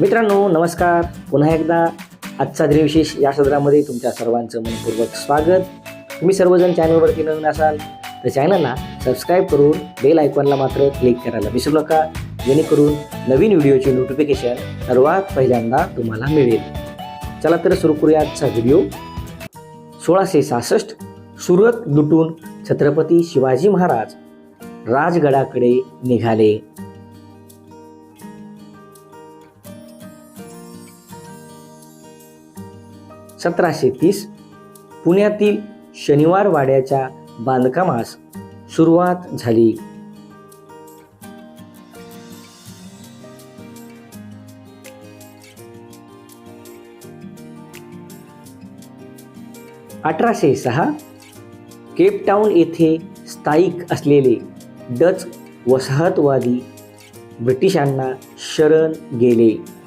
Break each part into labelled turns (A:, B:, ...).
A: मित्रांनो नमस्कार. पुन्हा एकदा आजचा दिनविशेष या सदरामध्ये तुमच्या सर्वांचं मनपूर्वक स्वागत. तुम्ही सर्वजण चॅनलवरती नवीन असाल तर चॅनलला सबस्क्राईब करून बेल आयकॉनला मात्र क्लिक करायला विसरू नका. जेणेकरून नवीन व्हिडिओचे नोटिफिकेशन सर्वात पहिल्यांदा तुम्हाला मिळेल. चला तर सुरू करूया आजचा व्हिडिओ. सोळाशे सहासष्ट सुरत लुटून छत्रपती शिवाजी महाराज राजगडाकडे निघाले. सतराशे तीस. पुण्यातील शनिवार वाड्याच्या बांधकामास सुरुवात झाली. अठराशे सहा केपटाऊन येथे स्थायिक असलेले डच वसाहतवादी ब्रिटिशांना शरण गेले.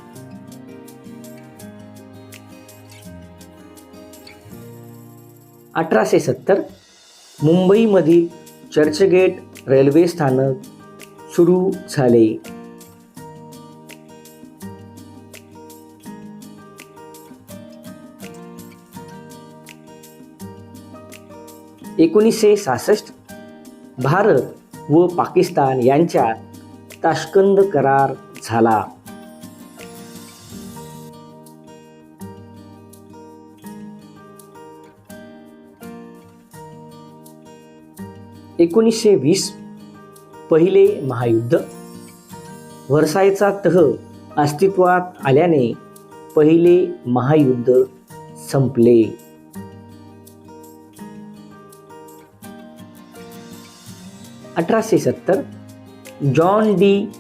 A: अठराशे सत्तर मुंबईमधील चर्चगेट रेल्वे स्थानक सुरू झाले. एकोणीसशे सहासष्ट भारत व पाकिस्तान यांच्यात ताशकंद करार झाला. एकोणीसशे वीस पहिले महायुद्ध. व्हर्सायचा तह अस्तित्वात आल्याने पहिले महायुद्ध संपले. अठराशे सत्तर जॉन डी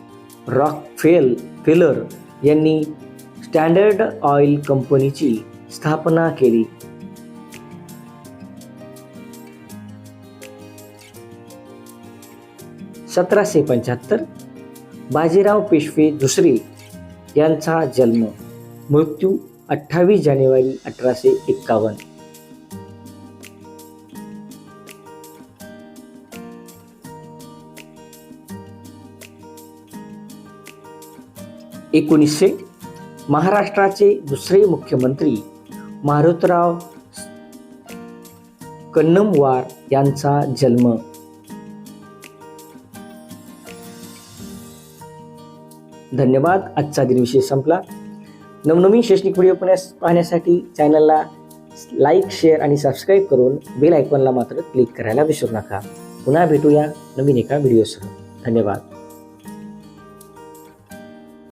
A: रॉकफेल फेलर यांनी स्टँडर्ड ऑइल कंपनीची स्थापना केली. सतराशे पंच्याहत्तर बाजीराव पेशवे दुसरे यांचा जन्म मृत्यू अठ्ठावीस जानेवारी अठराशे एक्कावन्न एकोणीसशे महाराष्ट्राचे दुसरे मुख्यमंत्री मारुतराव कन्नमवार यांचा जन्म धन्यवाद. आजचा दिनविशेष संपला. नवनवीन शैक्षणिक व्हिडिओ पाहण्यास- पाहण्यासाठी चॅनलला लाईक शेअर आणि सबस्क्राईब करून बेल आयकॉनला मात्र क्लिक करायला विसरू नका. पुन्हा भेटूया नवीन एका व्हिडिओसह. धन्यवाद.